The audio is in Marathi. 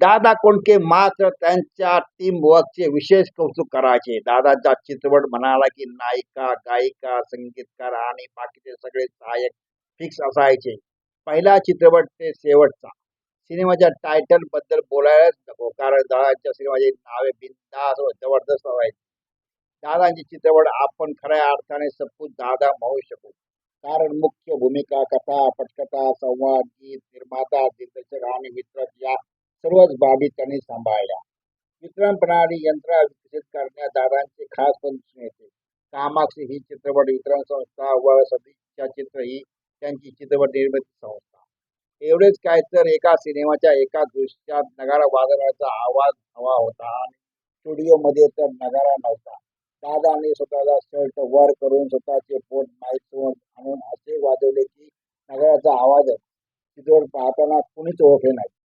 दादा कोणके मात्र त्यांच्या टीम वर्कचे विशेष कौतुक करायचे. दादाचा चित्रपट म्हणाला की नायिका गायिका संगीतकार आणि बाकीचे सगळे सहाय्यक फिक्स असायचे. पहिला चित्रपट ते शेवटचा. सिनेमाच्या टायटलबद्दल बोलायलाच नको कारण दादाच्या सिनेमाची नावे बिंदास व जबरदस्त व्हायची दादांचे चित्रपट आपण खऱ्या अर्थाने सपूत दादा म्हणू शकू. कारण मुख्य भूमिका कथा पटकथा संवाद गीत निर्माता दिग्दर्शक आणि वितरक या सर्वच बाबी त्यांनी सांभाळल्या. वितरण प्रणाली यंत्र विकसित करण्यात दादांचे खास पण दिसून येते. कामाक्षी ही चित्रपट वितरण संस्था व सदिच्छा चित्र ही त्यांची चित्रपट निर्मिती संस्था. एवढेच काय तर एका सिनेमाच्या एका दृश्यात नगारा वाजवण्याचा आवाज हवा होता आणि स्टुडिओमध्ये तर नगारा नव्हता. दादाने स्वतःला शर्ट वर करून स्वतःचे पोट माईक आणून असे वाजवले की नगराचा आवाज चित्रपट पाहताना कुणीच ओळखले नाही.